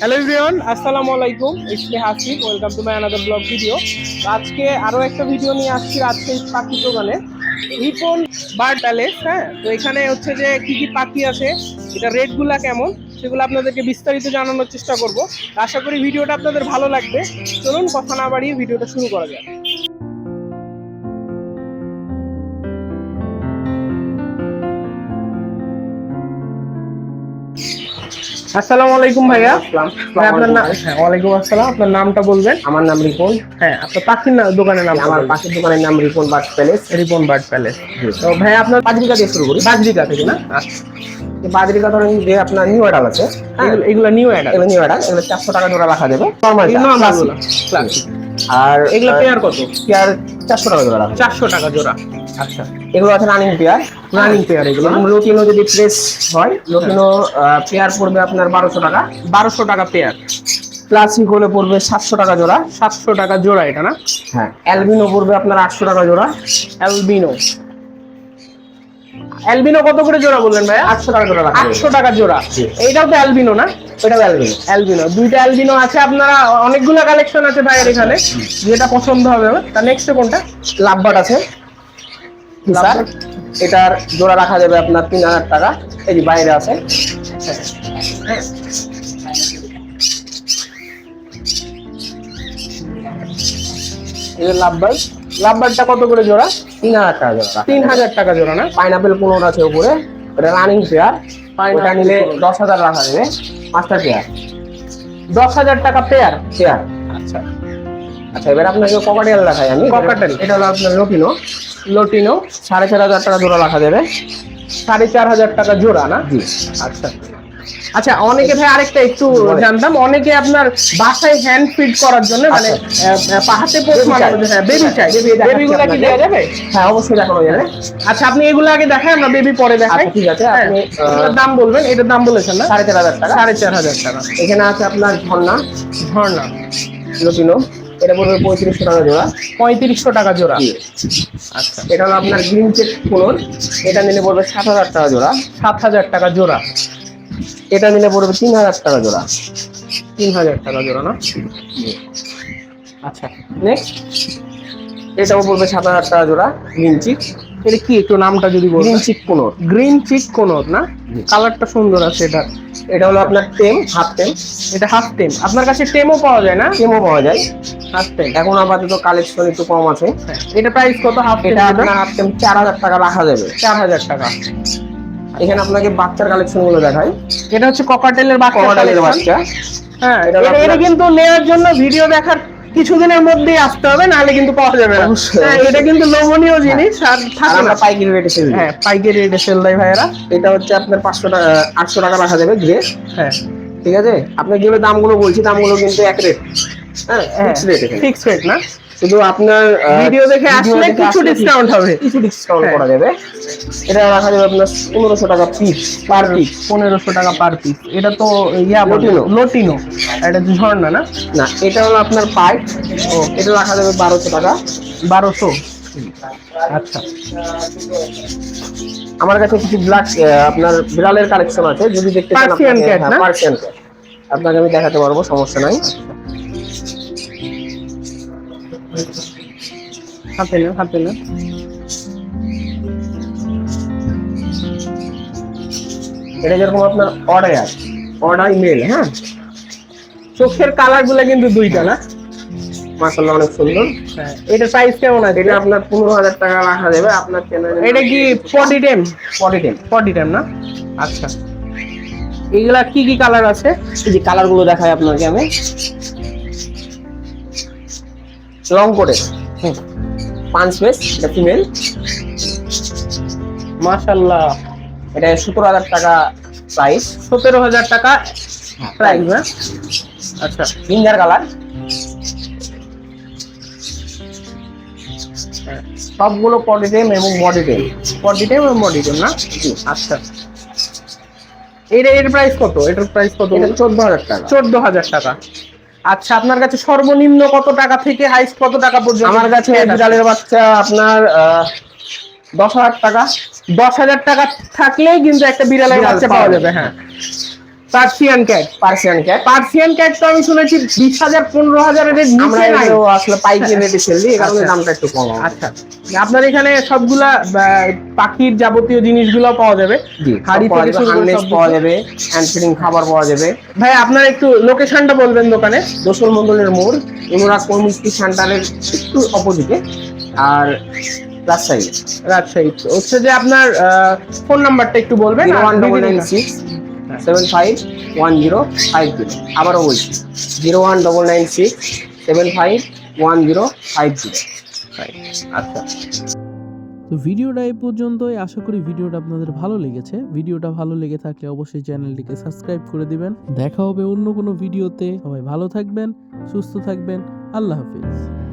Hello everyone আসসালামু আলাইকুম। ইসলে Hasif welcome to my another blog video আজকে আরও একটা ভিডিও নিয়ে আসছি রাজশাহী পাখি দোকানে। রিপন বার প্যালেস হ্যাঁ? তো এখানে হচ্ছে যে কী কী পাখি আছে, এটা রেটগুলো কেমন, সেগুলো আপনাদেরকে বিস্তারিত জানানোর চেষ্টা করব। আশা করি ভিডিওটা আপনাদের ভালো লাগবে। চলুন, কথা না বাড়িয়ে ভিডিওটা শুরু করা যাক। আসসালামু আলাইকুম ভাইয়া। ভাই আপনার নাম হ্যাঁ ওয়ালাইকুম আসসালাম। আপনার নামটা বলবেন? আমার নাম রিপন। হ্যাঁ আপনার পাখির না দোকানের নাম আমার পাশের দোকানের নাম Ripon bird palace. Ripon bird palace. তো ভাই আপনার বাজরিকা দিয়ে শুরু করি। বাজরিকা থেকে না? এই বাজরিকা ধরেন যে আপনার নিউ অ্যাডাল আছে। হ্যাঁ এগুলো- নিউ অ্যাড এগুলো নিউ অ্যাডাল এগুলো চারশো টাকা জোড়া রাখা যাবে আর এগুলো পেয়ার কত? পেয়ার চারশো টাকা জোড়া। চারশো টাকা জোড়া। আচ্ছা এগুলো আছে রানিং পেয়ার রানিং পেয়ার এগুলো। লোটিনো যদি প্রেস হয় লোটিনো পেয়ার পড়বে আপনার বারোশো টাকা। বারোশো টাকা পেয়ার ক্লাসিক হলে পড়বে সাতশো টাকা জোড়া। সাতশো টাকা জোড়া এটা না? হ্যাঁ অ্যালবিনো পড়বে আপনার আটশো টাকা জোড়া। অ্যালবিনো অ্যালবিনো কত করে জোড়া বললেন ভাইয়া? আটশো টাকা জোড়া আটশো টাকা জোড়া। এইটাও তো অ্যালবিনো না? এটা অ্যালবিনো অ্যালবিনো দুইটা অ্যালবিনো আছে আপনারা অনেকগুলো কালেকশন আছে ভাইয়ের এখানে। যেটা পছন্দ হবে আমার। তার নেক্সট কোনটা? লাভবাট আছে? এটার জোড়া রাখা যাবে আপনার তিন হাজার টাকা। এই যে বাইরে আছে। লাভবার্ড। লাভবার্ডটা কত করে জোড়া? তিন হাজার টাকা জোড়া তিন হাজার টাকা জোড়া না? পাইনাপেল পনেরো আছে উপরে। এটা রানিং পেয়ার ওটা নিলে দশ হাজার রাখা যাবে। পাঁচটা পেয়ার দশ হাজার টাকা পেয়ার পেয়ার আচ্ছা। আচ্ছা এবার আপনাকে ককাটেল দেখাই আমি। ককাটেল এটা হলো আপনার লটিনো। লটিনো সাড়ে চার হাজার টাকা জোড়া রাখা যাবে। সাড়ে চার হাজার টাকা জোড়া না? জি। আচ্ছা। আচ্ছা অনেকে ভাই আরেকটা একটু জানতাম। অনেকে আপনার বাসায় হ্যান্ড ফিড করার জন্য মানে পাহাতে পোষ Baby মানে হ্যাঁ বেবি চাই। বেবিগুলো কি। দেওয়া যাবে? হ্যাঁ অবশ্যই দেখানো যাবে। আচ্ছা আপনি এগুলো আগে দেখাই আমরা বেবি পরে দেখাই। আচ্ছা ঠিক আছে হ্যাঁ, আপনি এটার দাম বলবেন এটার দাম বলেছেন না? সাড়ে চার হাজার টাকা। সাড়ে চার হাজার টাকা। এখানে আছে আপনার ঝর্ণা। ঝর্ণা। লোটিনো। এটা পড়বে পঁয়ত্রিশশো টাকা জোড়া। পঁয়ত্রিশশো টাকা জোড়া। আচ্ছা। এটা হলো আপনার গ্রিন চেক ফ্লোর এটা নিলে পড়বে সাত হাজার টাকা জোড়া। সাত হাজার টাকা জোড়া। এটা নিলে পড়বে তিন হাজার টাকা জোড়া। তিন হাজার টাকা জোড়া না? আচ্ছা নেক্সট এটাও পড়বে সাত হাজার টাকা জোড়া গ্রিন চিক এটা কি একটু নামটা যদি বলবেন গ্রিন চিক পনেরো গ্রিন চিক কোনোর না? কালারটা সুন্দর আছে এটা। এটা হলো আপনার টেম হাফ টেম এটা হাফ টেম আপনার কাছে টেমও পাওয়া যায় না? টেমও পাওয়া যায়। হাফ টেম এখন আপাতত কালেকশন একটু কম আছে। এটা প্রাইস কত? হাফ এটা আপনার হাফ টেম চার হাজার টাকা রাখা যাবে। চার হাজার টাকা। এখানে আপনাকে বাচ্চার কালেকশনগুলো দেখাই। এটা হচ্ছে ককাটেলের বাচ্চা বাচ্চা। হ্যাঁ এটা এটা- কিন্তু নেওয়ার জন্য ভিডিও দেখার কিছুদিনের মধ্যে আসতে হবে নাহলে কিন্তু পাওয়া যাবে না। হ্যাঁ, এটা কিন্তু লোভনীয় জিনিস আর আর থাকে না। পাইকারি রেটে সেল হ্যাঁ পাইকারি রেটে সেল দেয় ভাইয়েরা। এটা হচ্ছে আপনার পাঁচশো টাকা আটশো টাকা রাখা যাবে গ্রে হ্যাঁ। ঠিক আছে? আপনার যেগুলো দামগুলো বলছি দামগুলো কিন্তু এক রেট হ্যাঁ ফিক্স রেট ফিক্স রেট না? শুধু আপনার ভিডিও দেখে আসলে কিছু ডিসকাউন্ট হবে কিছু ডিসকাউন্ট হ্যাঁ। করা যাবে। এটা রাখা যাবে আপনার পনেরোশো টাকা পিস পার পিস পনেরোশো টাকা পার পিস এটা তো ইয়া লটিনো। লোটিনো এটা ঝর্ণা না? না এটা হলো আপনার পাইপ ও। এটা রাখা যাবে বারোশো টাকা। বারোশো? আচ্ছা। আমার কাছে কিছু ব্ল্যাক আপনার বিড়ালের কালেকশন আছে। যদি দেখতে Persian পার্সিয়ান ক্যাট আপনাকে আমি দেখাতে পারব সমস্যা নাই। হাতে না হাতে না এটা যেরকম আপনার অর্ডার অর্ডার মেল হ্যাঁ? চোখের কালারগুলো কিন্তু দুইটা না? মাসাল্লাহ অনেক সুন্দর। হ্যাঁ এটা প্রাইস কেমন আছে? এটা আপনার পনেরো হাজার টাকা রাখা যাবে আপনার চ্যানেলে এটা কি ফর্টি টেম ফর্টি টেন ফর্টি টেম না? আচ্ছা। এইগুলা কি কি কালার আছে? এই যে কালারগুলো দেখাই আপনাকে আমি। লং কোটে পাঁচ পেস এটা ফিমেল মাশাল্লাহ এটা সতেরো হাজার টাকা প্রাইস সতেরো হাজার টাকা প্রাইস না আচ্ছা। জিঞ্জার কালার সবগুলো পটি টেম এবং বডি টেম ফর্টি টেম এবং বডি টেম না? আচ্ছা। এটা এর প্রাইস কত? এটার প্রাইস কত? এটা চোদ্দ হাজার টাকা। চোদ্দ হাজার টাকা। আচ্ছা আপনার কাছে সর্বনিম্ন কত টাকা থেকে হাইস্ট কত টাকা পর্যন্ত আমার কাছে বিড়ালের বাচ্চা আপনার আহ, দশ হাজার টাকা। দশ হাজার টাকা থাকলেই কিন্তু একটা বিড়ালের বিড়াল বাচ্চা পাওয়া। যাবে। হ্যাঁ। Persian cat Persian cat Persian cat তো আমি শুনেছি বিশ হাজার পনেরো হাজারের নিচে নাই। আসলে পাইকারি রেটে সেল এই কারণে আচ্ছা। দামটা একটু কম আচ্ছা। আপনার এখানে সবগুলা পাখির যাবতীয় জিনিসগুলো পাওয়া যাবে। হাড়ি থেকে পাওয়া যাবে হ্যান্ড খাবার পাওয়া যাবে। ভাই আপনার একটু লোকেশনটা বলবেন দোকানে। দোসল মন্ডলের মোড় অনুরাগ কর্মস্থি সেন্টারের একটু অপোজিটে আর রাজশাহী। রাজশাহী। হচ্ছে যে আপনার ফোন নাম্বারটা একটু বলবেন one double nine six seven five one zero five zero আবারও বলছি zero one double nine six seven five one zero five zero আচ্ছা। তো ভিডিওটা এই পর্যন্তই। আশা করি ভিডিওটা আপনাদের ভালো লেগেছে। ভিডিওটা ভালো লেগে থাকলে অবশ্যই চ্যানেলটিকে সাবস্ক্রাইব করে দিবেন। দেখা হবে অন্য কোনো ভিডিওতে। সবাই ভালো থাকবেন, সুস্থ থাকবেন। আল্লাহ হাফিজ।